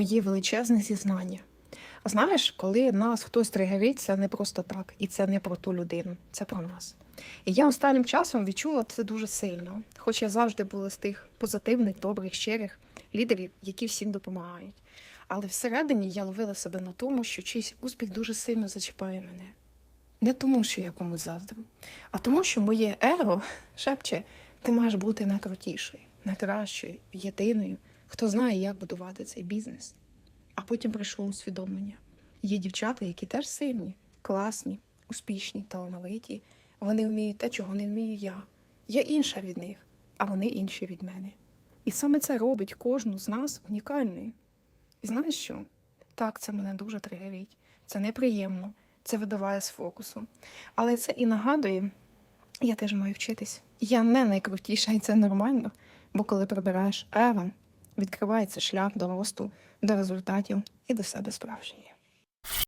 моє величезне зізнання. А знаєш, коли нас хтось тригерить, це не просто так, і це не про ту людину, це про нас. І я останнім часом відчула це дуже сильно, хоч я завжди була з тих позитивних, добрих, щирих лідерів, які всім допомагають. Але всередині я ловила себе на тому, що чийсь успіх дуже сильно зачіпає мене. Не тому, що я комусь заздрю, а тому, що моє его шепче, ти маєш бути найкрутішою, найкращою, єдиною, хто знає, як будувати цей бізнес. А потім прийшло усвідомлення. Є дівчата, які теж сильні, класні, успішні, талановиті. Вони вміють те, чого не вмію я. Я інша від них, а вони інші від мене. І саме це робить кожну з нас унікальною. І знаєш що? Так, це мене дуже тригерить. Це неприємно, це видаває з фокусу. Але це і нагадує, я теж маю вчитись. Я не найкрутіша, і це нормально. Бо коли прибираєш ева, відкривається шлях до росту, до результатів і до себе справжньої.